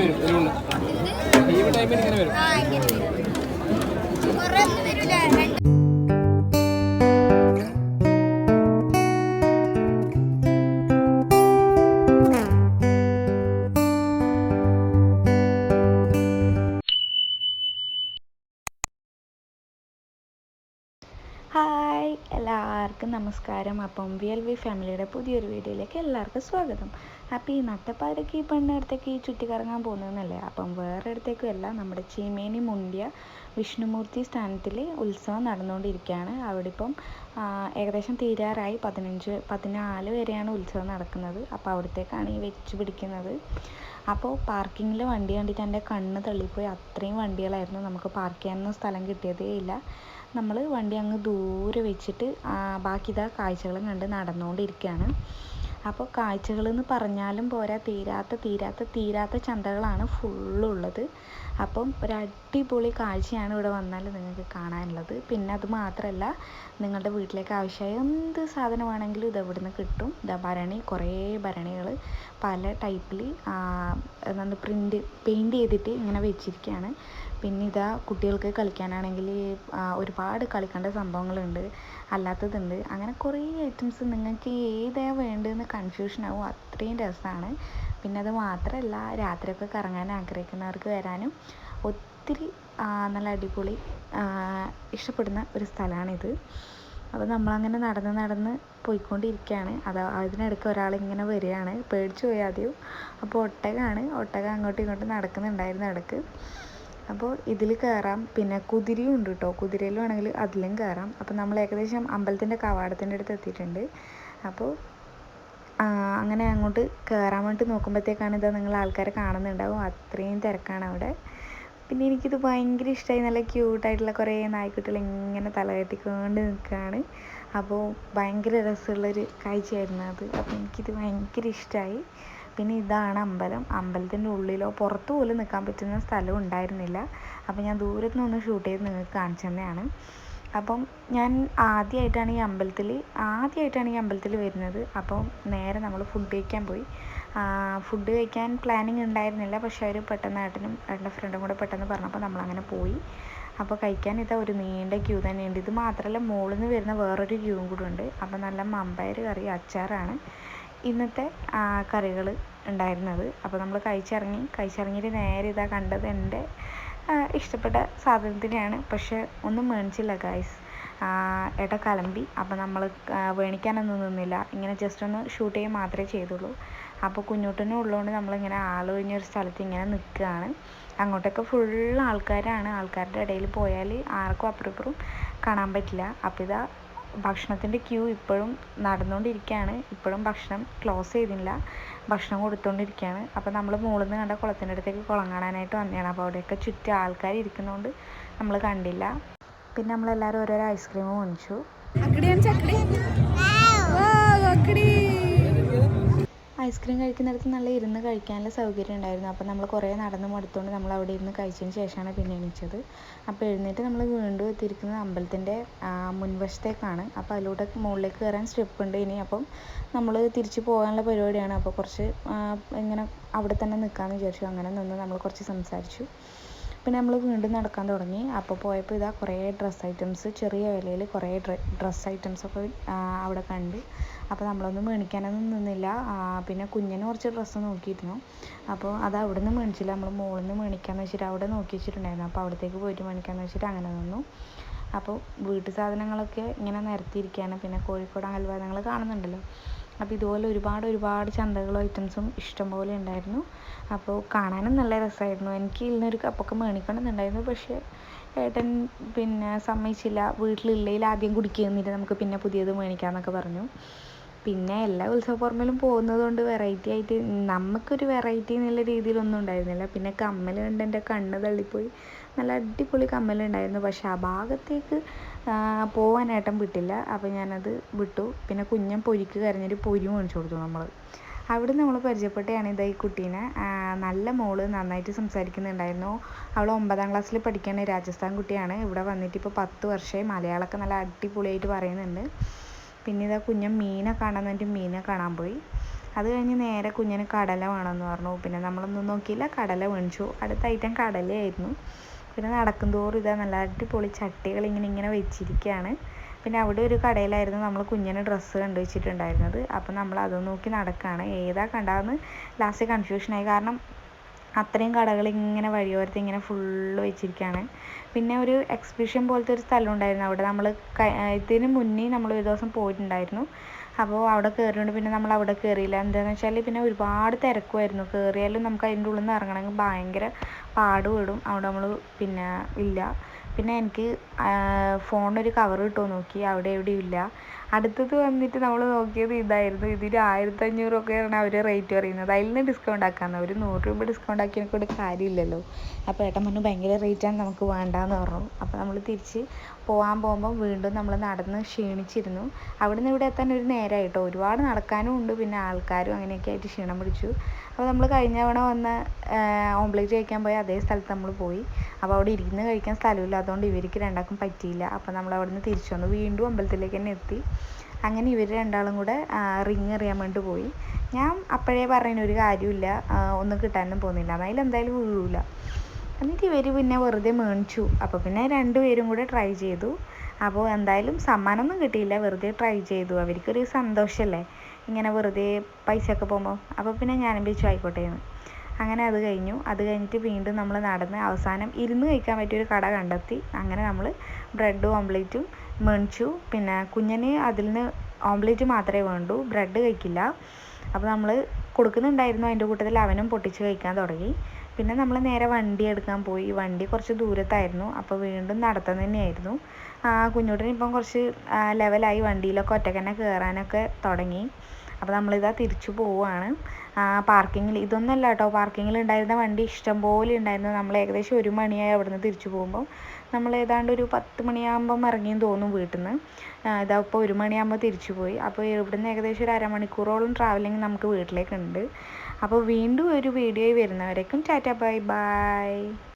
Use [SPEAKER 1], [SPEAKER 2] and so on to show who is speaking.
[SPEAKER 1] വരും balloon leave ടൈമിൽ ഇങ്ങനെ വരും.
[SPEAKER 2] നമസ്കാരം. അപ്പം വി എൽ വി ഫാമിലിയുടെ പുതിയൊരു വീഡിയോയിലേക്ക് എല്ലാവർക്കും സ്വാഗതം. അപ്പോൾ ഈ നട്ടപ്പാതിരക്ക് ഈ പെണ്ണടുത്തേക്ക് ഈ ചുറ്റിക്കറങ്ങാൻ പോകുന്നതെന്നല്ലേ അപ്പം വേറെ അടുത്തേക്കും അല്ല നമ്മുടെ ചീമേനി മുണ്ടിയ വിഷ്ണുമൂർത്തി സ്ഥാനത്തിൽ ഉത്സവം നടന്നുകൊണ്ടിരിക്കുകയാണ്. അവിടെ ഇപ്പം ഏകദേശം തീരാറായി. പതിനഞ്ച് പതിനാല് വരെയാണ് ഉത്സവം നടക്കുന്നത്. അപ്പോൾ അവിടത്തേക്കാണ് ഈ വെച്ച് പിടിക്കുന്നത്. അപ്പോൾ പാർക്കിങ്ങിൽ വണ്ടി കണ്ടിട്ട് എന്റെ കണ്ണ് തള്ളിപ്പോയി. അത്രയും വണ്ടികളായിരുന്നു നമുക്ക് പാർക്ക് ചെയ്യാനൊന്നും സ്ഥലം കിട്ടിയതേ ഇല്ല. നമ്മൾ വണ്ടി അങ്ങ് ദൂരെ വെച്ചിട്ട് ആ, ബാക്കി ഇതാ കാഴ്ചകളും കണ്ട് നടന്നുകൊണ്ടിരിക്കുകയാണ് അപ്പോൾ കാഴ്ചകൾ എന്ന് പറഞ്ഞാലും പോരാ തീരാത്ത തീരാത്ത തീരാത്ത ചന്തകളാണ് ഫുള്ളുള്ളത്. അപ്പം ഒരു അടിപൊളി കാഴ്ചയാണ് ഇവിടെ വന്നാൽ നിങ്ങൾക്ക് കാണാനുള്ളത്. പിന്നെ അത് മാത്രമല്ല നിങ്ങളുടെ വീട്ടിലേക്ക് ആവശ്യമായ എന്ത് സാധനം വേണമെങ്കിലും ഇത് ഇവിടുന്ന് കിട്ടും. ഇതാ ഭരണി കുറേ ഭരണികൾ പല ടൈപ്പിൽ എന്താണ് പ്രിന്റ് പെയിന്റ് ചെയ്തിട്ട് ഇങ്ങനെ വെച്ചിരിക്കുകയാണ് പിന്നെ ഇതാ കുട്ടികൾക്ക് കളിക്കാനാണെങ്കിൽ ഒരുപാട് കളിക്കേണ്ട സംഭവങ്ങളുണ്ട് അല്ലാത്തതുണ്ട്. അങ്ങനെ കുറേ ഐറ്റംസ് നിങ്ങൾക്ക് ഏതാ വേണ്ടതെന്ന് കൺഫ്യൂഷൻ ആവും. അത്രയും രസമാണ് പിന്നെ അത് മാത്രമല്ല രാത്രിയൊക്കെ കറങ്ങാൻ ആഗ്രഹിക്കുന്നവർക്ക് വരാനും ഒത്തിരി നല്ല അടിപൊളി ഇഷ്ടപ്പെടുന്ന ഒരു സ്ഥലമാണിത്. അപ്പോൾ നമ്മളങ്ങനെ നടന്ന് നടന്ന് പോയിക്കൊണ്ടിരിക്കുകയാണ്. അത് അതിനിടയ്ക്ക് ഒരാളിങ്ങനെ വരികയാണ്. പേടിച്ചു പോയി ആദ്യം. അപ്പോൾ ഒട്ടകമാണ്. ഒട്ടകം അങ്ങോട്ടും ഇങ്ങോട്ടും നടക്കുന്നുണ്ടായിരുന്നു ഇടയ്ക്ക്. അപ്പോൾ ഇതിൽ കയറാം. പിന്നെ കുതിരയും ഉണ്ട് കേട്ടോ. കുതിരയിൽ വേണമെങ്കിൽ അതിലും കയറാം. അപ്പോൾ നമ്മൾ ഏകദേശം അമ്പലത്തിന്റെ കവാടത്തിന്റെ അടുത്ത് എത്തിയിട്ടുണ്ട്. അപ്പോൾ അങ്ങനെ അങ്ങോട്ട് കയറാൻ വേണ്ടി നോക്കുമ്പോഴത്തേക്കാണ് ഇത് നിങ്ങൾ ആൾക്കാരെ കാണുന്നുണ്ടാവും. അത്രയും തിരക്കാണ് അവിടെ. പിന്നെ എനിക്കിത് ഭയങ്കര ഇഷ്ടമായി. നല്ല ക്യൂട്ടായിട്ടുള്ള കുറേ നായ്ക്കുട്ടികൾ ഇങ്ങനെ തലകെട്ടിക്കൊണ്ട് നിൽക്കുകയാണ്. അപ്പോൾ ഭയങ്കര രസമുള്ളൊരു കാഴ്ചയായിരുന്നു അത്. അപ്പോൾ എനിക്കിത് ഭയങ്കര ഇഷ്ടമായി. പിന്നെ ഇതാണ് അമ്പലം. അമ്പലത്തിന്റെ ഉള്ളിലോ പുറത്ത് പോലും നിൽക്കാൻ പറ്റുന്ന സ്ഥലം ഉണ്ടായിരുന്നില്ല. അപ്പോൾ ഞാൻ ദൂരത്ത് നിന്ന് ഷൂട്ട് ചെയ്ത് നിങ്ങൾക്ക് കാണിച്ചു തന്നെയാണ്. അപ്പം ഞാൻ ആദ്യമായിട്ടാണ് ഈ അമ്പലത്തിൽ ആദ്യമായിട്ടാണ് ഈ അമ്പലത്തിൽ വരുന്നത്. അപ്പം നേരെ നമ്മൾ ഫുഡ് കഴിക്കാൻ പോയി. ഫുഡ് കഴിക്കാൻ പ്ലാനിങ് ഉണ്ടായിരുന്നില്ല. പക്ഷേ അവർ പെട്ടെന്ന് ഏട്ടനും ഏട്ടന്റെ ഫ്രണ്ടും കൂടെ പെട്ടെന്ന് പറഞ്ഞപ്പോൾ നമ്മളങ്ങനെ പോയി. അപ്പോൾ കഴിക്കാൻ ഇതാ ഒരു നീണ്ട ക്യൂ തന്നെയുണ്ട്. ഇത് മാത്രമല്ല മുകളിൽ നിന്ന് വരുന്ന വേറൊരു ക്യൂവും കൂടെ ഉണ്ട്. അപ്പം നല്ല മമ്പയർ കറി അച്ചാറാണ്. ഇന്നത്തെ കറികൾ ഉണ്ടായിരുന്നത്. അപ്പോൾ നമ്മൾ കഴിച്ചിറങ്ങി കഴിച്ചിറങ്ങിയിട്ട് നേരെ ഇതാ കണ്ടത് എന്റെ ഇഷ്ടപ്പെട്ട സാധനത്തിനെയാണ്. പക്ഷെ ഒന്നും മേടിച്ചില്ല ഗായ്സ് ഏട്ട കലമ്പി. അപ്പോൾ നമ്മൾ വേണിക്കാനൊന്നും നിന്നില്ല. ഇങ്ങനെ ജസ്റ്റ് ഒന്ന് ഷൂട്ട് ചെയ്യുക മാത്രമേ ചെയ്തുള്ളൂ. അപ്പോൾ കുഞ്ഞൂട്ടനും ഉള്ളതുകൊണ്ട് നമ്മളിങ്ങനെ ആളൊഴിഞ്ഞൊരു സ്ഥലത്ത് ഇങ്ങനെ നിൽക്കുകയാണ്. അങ്ങോട്ടൊക്കെ ഫുൾ ആൾക്കാരാണ്. ആൾക്കാരുടെ ഇടയിൽ പോയാൽ ആർക്കും അപ്പുറപ്പുറം കാണാൻ പറ്റില്ല. അപ്പോൾ ഇതാ ഭക്ഷണത്തിന്റെ ക്യൂ ഇപ്പോഴും നടന്നുകൊണ്ടിരിക്കുകയാണ്. ഇപ്പോഴും ഭക്ഷണം ക്ലോസ് ചെയ്തില്ല. ഭക്ഷണം കൊടുത്തുകൊണ്ടിരിക്കുകയാണ്. അപ്പോൾ നമ്മൾ മുകളിൽ നിന്ന് കണ്ട കുളത്തിന്റെ അടുത്തേക്ക് കുളം കാണാനായിട്ട് വന്നതാണ് അപ്പോൾ അവിടെയൊക്കെ ചുറ്റും ആൾക്കാർ ഇരിക്കുന്നതുകൊണ്ട് നമ്മൾ കണ്ടില്ല. പിന്നെ നമ്മളെല്ലാവരും ഓരോരോ ഐസ്ക്രീം മേടിച്ചു ഐസ്ക്രീം കഴിക്കുന്നിടത്ത് നല്ല ഇരുന്ന് കഴിക്കാനുള്ള സൗകര്യം ഉണ്ടായിരുന്നു. അപ്പോൾ നമ്മൾ കുറേ നടന്ന് മടുത്തുകൊണ്ട് നമ്മൾ അവിടെ ഇരുന്ന് കഴിച്ചതിന് ശേഷമാണ് പിന്നെ എണീച്ചത്. അപ്പോൾ എഴുന്നേറ്റ് നമ്മൾ വീണ്ടും എത്തിയിരിക്കുന്നത് അമ്പലത്തിന്റെ മുൻവശത്തേക്കാണ്. അപ്പോൾ അതിലൂടെ മുകളിലേക്ക് കയറാൻ സ്റ്റെപ്പ് ഉണ്ട് ഇനി. അപ്പം നമ്മൾ തിരിച്ച് പോകാനുള്ള പരിപാടിയാണ്. അപ്പോൾ കുറച്ച് ഇങ്ങനെ അവിടെ തന്നെ നിൽക്കാമെന്ന് വിചാരിച്ചു. അങ്ങനെ നിന്ന് നമ്മൾ കുറച്ച് സംസാരിച്ചു. പിന്നെ നമ്മൾ വീണ്ടും നടക്കാൻ തുടങ്ങി. അപ്പോൾ പോയപ്പോൾ ഇതാ കുറേ ഡ്രസ്സ് ഐറ്റംസ് ചെറിയ വിലയിൽ കുറേ ഡ്രസ്സ് ഐറ്റംസൊക്കെ അവിടെ കണ്ടു. അപ്പോൾ നമ്മളൊന്നും മേടിക്കാനൊന്നും നിന്നില്ല. പിന്നെ കുഞ്ഞിന് കുറച്ച് ഡ്രസ്സ് നോക്കിയിരുന്നു. അപ്പോൾ അത് അവിടെ നിന്ന് മേടിച്ചില്ല. നമ്മൾ മുകളിൽ നിന്ന് മേടിക്കാമെന്ന് വെച്ചിട്ട് അവിടെ നോക്കി വെച്ചിട്ടുണ്ടായിരുന്നു. അപ്പോൾ അവിടത്തേക്ക് പോയിട്ട് മേടിക്കാമെന്ന് വെച്ചിട്ട് അങ്ങനെ നിന്നു. അപ്പോൾ വീട്ടു സാധനങ്ങളൊക്കെ ഇങ്ങനെ നിരത്തിയിരിക്കുകയാണ് പിന്നെ കോഴിക്കോട് ഹൽവ നിങ്ങൾ കാണുന്നുണ്ടല്ലോ. അപ്പോൾ ഇതുപോലെ ഒരുപാട് ഒരുപാട് ചന്തകളും ഐറ്റംസും ഇഷ്ടംപോലെ ഉണ്ടായിരുന്നു. അപ്പോൾ കാണാനും നല്ല രസമായിരുന്നു. എനിക്ക് ഇതിനൊരു കപ്പൊക്കെ മേണിക്കണമെന്നുണ്ടായിരുന്നു പക്ഷേ ഏട്ടൻ പിന്നെ സമ്മതിച്ചില്ല. വീട്ടിലുള്ളതിൽ ആദ്യം കുടിക്കുന്നില്ല. നമുക്ക് പിന്നെ പുതിയത് മേണിക്കാമെന്നൊക്കെ പറഞ്ഞു. പിന്നെ എല്ലാ ഉത്സവപ്പുറമേലും പോകുന്നത് കൊണ്ട് വെറൈറ്റി ആയിട്ട് നമുക്കൊരു വെറൈറ്റി എന്നുള്ള രീതിയിലൊന്നും ഉണ്ടായിരുന്നില്ല. പിന്നെ കമ്മൽ കണ്ട് എന്റെ കണ്ണ് തള്ളിപ്പോയി. നല്ല അടിപൊളി കമ്മലുണ്ടായിരുന്നു പക്ഷേ ആ ഭാഗത്തേക്ക് ഏട്ടൻ വിട്ടില്ല. അപ്പോൾ ഞാനത് വിട്ടു. പിന്നെ കുഞ്ഞൻ പൊരിക്ക് കരഞ്ഞൊരു പൊരി മേടിച്ചു കൊടുത്തു നമ്മൾ അവിടെ നമ്മൾ പരിചയപ്പെട്ടതാണ് ഇതാ ഈ കുട്ടീനെ. നല്ല മോൾ നന്നായിട്ട് സംസാരിക്കുന്നുണ്ടായിരുന്നു. അവൾ ഒമ്പതാം ക്ലാസ്സിൽ പഠിക്കുന്ന രാജസ്ഥാൻ കുട്ടിയാണ്. ഇവിടെ വന്നിട്ട് ഇപ്പോൾ പത്ത് വർഷമായി മലയാളമൊക്കെ നല്ല അടിപൊളിയായിട്ട് പറയുന്നുണ്ട്. പിന്നെ ഇതാ കുഞ്ഞൻ മീനെ കാണാൻ വേണ്ടി മീനെ കാണാൻ പോയി. അത് കഴിഞ്ഞ് നേരെ കുഞ്ഞിന് കടല വേണമെന്ന് പറഞ്ഞു. പിന്നെ നമ്മളൊന്നും നോക്കിയില്ല. കടല മേടിച്ചു. അടുത്ത ഐറ്റം കടലയായിരുന്നു. പിന്നെ നടക്കും തോറും ഇതാ നല്ല അടിപൊളി ചട്ടികൾ ഇങ്ങനെ ഇങ്ങനെ വെച്ചിരിക്കുകയാണ് പിന്നെ അവിടെ ഒരു കടയിലായിരുന്നു നമ്മൾ കുഞ്ഞിന് ഡ്രസ്സ് കണ്ടു വെച്ചിട്ടുണ്ടായിരുന്നത് അപ്പം നമ്മൾ അത് നോക്കി നടക്കുകയാണ് ഏതാ കണ്ടാന്ന് ലാസ്റ്റ് കൺഫ്യൂഷനായി കാരണം അത്രയും കടകൾ ഇങ്ങനെ വഴിയോരത്ത് ഇങ്ങനെ ഫുള്ള് വെച്ചിരിക്കുകയാണ് പിന്നെ ഒരു എക്സിബിഷൻ പോലത്തെ ഒരു സ്ഥലം ഉണ്ടായിരുന്നു. അവിടെ നമ്മൾ ഇതിന് മുന്നേ നമ്മൾ ഒരു ദിവസം പോയിട്ടുണ്ടായിരുന്നു. അപ്പോൾ അവിടെ കയറിയുണ്ട് പിന്നെ നമ്മൾ അവിടെ കയറിയില്ല എന്താണെന്ന് വെച്ചാൽ പിന്നെ ഒരുപാട് തിരക്കുമായിരുന്നു. കയറിയാലും നമുക്ക് അതിന്റെ ഉള്ളിൽ നിന്ന് ഇറങ്ങണമെങ്കിൽ ഭയങ്കര പാടുപെടും അവിടെ നമ്മൾ പിന്നെ ഇല്ല. പിന്നെ എനിക്ക് ഫോണിനൊരു കവർ കിട്ടുമോ നോക്കി. അവിടെ എവിടെയും ഇല്ല. അടുത്തത് വന്നിട്ട് നമ്മൾ നോക്കിയത് ഇതായിരുന്നു. ഇതിന് ആയിരത്തഞ്ഞൂറൊക്കെയാണ് അവർ റേറ്റ് പറയുന്നത്. അതിൽ നിന്ന് ഡിസ്കൗണ്ട് ആക്കാമെന്ന് ഒരു നൂറ് രൂപ ഡിസ്കൗണ്ട് ആക്കി എനിക്കൊരു കാര്യമില്ലല്ലോ. അപ്പോൾ ഏട്ടൻ പറഞ്ഞു ഭയങ്കര റേറ്റാണ് നമുക്ക് വേണ്ടാന്ന് പറഞ്ഞു. അപ്പോൾ നമ്മൾ തിരിച്ച് പോകാൻ പോകുമ്പോൾ വീണ്ടും നമ്മൾ നടന്ന് ക്ഷീണിച്ചിരുന്നു. അവിടെ നിന്ന് ഇവിടെ എത്താൻ ഒരു നേരമായിട്ടോ ഒരുപാട് നടക്കാനും ഉണ്ട്. പിന്നെ ആൾക്കാരും അങ്ങനെയൊക്കെ ആയിട്ട് ക്ഷീണം പിടിച്ചു. അപ്പോൾ നമ്മൾ കഴിഞ്ഞ തവണ വന്ന് ഓംപ്ലേറ്റ് കഴിക്കാൻ പോയ അതേ സ്ഥലത്ത് നമ്മൾ പോയി. അപ്പോൾ അവിടെ ഇരുന്ന് കഴിക്കാൻ സ്ഥലമില്ല. അതുകൊണ്ട് ഇവർക്ക് രണ്ടാൾക്കും പറ്റിയില്ല. അപ്പോൾ നമ്മൾ അവിടെ നിന്ന് തിരിച്ചു വന്നു. വീണ്ടും അമ്പലത്തിലേക്ക് തന്നെ എത്തി. അങ്ങനെ ഇവർ രണ്ടാളും കൂടെ റിങ് എറിയാൻ വേണ്ടി പോയി. ഞാൻ അപ്പോഴേ പറയുന്ന ഒരു കാര്യമില്ല. ഒന്നും കിട്ടാനും പോകുന്നില്ല. അതിലെന്തായാലും വീഴൂല. എന്നിട്ട് ഇവർ പിന്നെ വെറുതെ മേണിച്ചു അപ്പോൾ പിന്നെ രണ്ടുപേരും കൂടെ ട്രൈ ചെയ്തു. അപ്പോൾ എന്തായാലും സമ്മാനമൊന്നും കിട്ടിയില്ല. വെറുതെ ട്രൈ ചെയ്തു. അവർക്കൊരു സന്തോഷമല്ലേ ഇങ്ങനെ വെറുതെ പൈസ ഒക്കെ പോകുമ്പോൾ അപ്പോൾ പിന്നെ ഞാനും വെച്ചു ആയിക്കോട്ടെ എന്ന്. അങ്ങനെ അത് കഴിഞ്ഞു. അത് കഴിഞ്ഞിട്ട് വീണ്ടും നമ്മൾ നടന്ന് അവസാനം ഇരുന്ന് കഴിക്കാൻ പറ്റിയൊരു കട കണ്ടെത്തി. അങ്ങനെ നമ്മൾ ബ്രെഡ് ഓംലേറ്റും മേടിച്ചു. പിന്നെ കുഞ്ഞിന് അതിൽ നിന്ന് ഓംലേറ്റ് മാത്രമേ വേണ്ടൂ. ബ്രെഡ് കഴിക്കില്ല. അപ്പോൾ നമ്മൾ കൊടുക്കുന്നുണ്ടായിരുന്നു അതിന്റെ കൂട്ടത്തിൽ. അവനും പൊട്ടിച്ച് കഴിക്കാൻ തുടങ്ങി. പിന്നെ നമ്മൾ നേരെ വണ്ടി എടുക്കാൻ പോയി. വണ്ടി കുറച്ച് ദൂരത്തായിരുന്നു. അപ്പോൾ വീണ്ടും നടത്തം തന്നെയായിരുന്നു. കുഞ്ഞോട്ടിന് ഇപ്പം കുറച്ച് ലെവലായി വണ്ടിയിലൊക്കെ ഒറ്റയ്ക്ക് തന്നെ കയറാനൊക്കെ തുടങ്ങി. അപ്പോൾ നമ്മളിതാ തിരിച്ചു പോവുകയാണ് പാർക്കിങ്ങിൽ ഇതൊന്നുമല്ല കേട്ടോ പാർക്കിങ്ങിൽ ഉണ്ടായിരുന്ന വണ്ടി ഇഷ്ടം പോലെ ഉണ്ടായിരുന്നു നമ്മൾ ഏകദേശം ഒരു മണിയായി അവിടുന്ന് തിരിച്ചു പോകുമ്പോൾ നമ്മൾ ഏതാണ്ട് ഒരു പത്ത് മണിയാകുമ്പം ഇറങ്ങിയെന്ന് തോന്നും വീട്ടിൽ നിന്ന് ഇതാ ഇപ്പോൾ ഒരു മണിയാകുമ്പോൾ തിരിച്ചു പോയി. അപ്പോൾ ഇവിടുന്ന് ഏകദേശം ഒരു അരമണിക്കൂറോളം ട്രാവലിംഗ് നമുക്ക് വീട്ടിലേക്കുണ്ട്. അപ്പോൾ വീണ്ടും ഒരു വീഡിയോയിൽ വരുന്നവരേക്കും ടാറ്റ. Bye bye.